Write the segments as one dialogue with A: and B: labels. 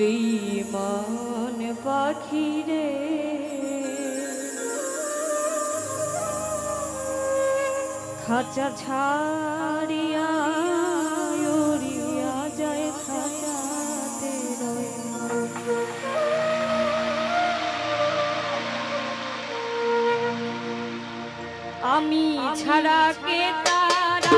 A: বেইমান পাখিরে খাঁচা ছাড়িয়া আমি ছাড়া কে তারা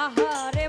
A: আহারে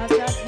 A: ভাজা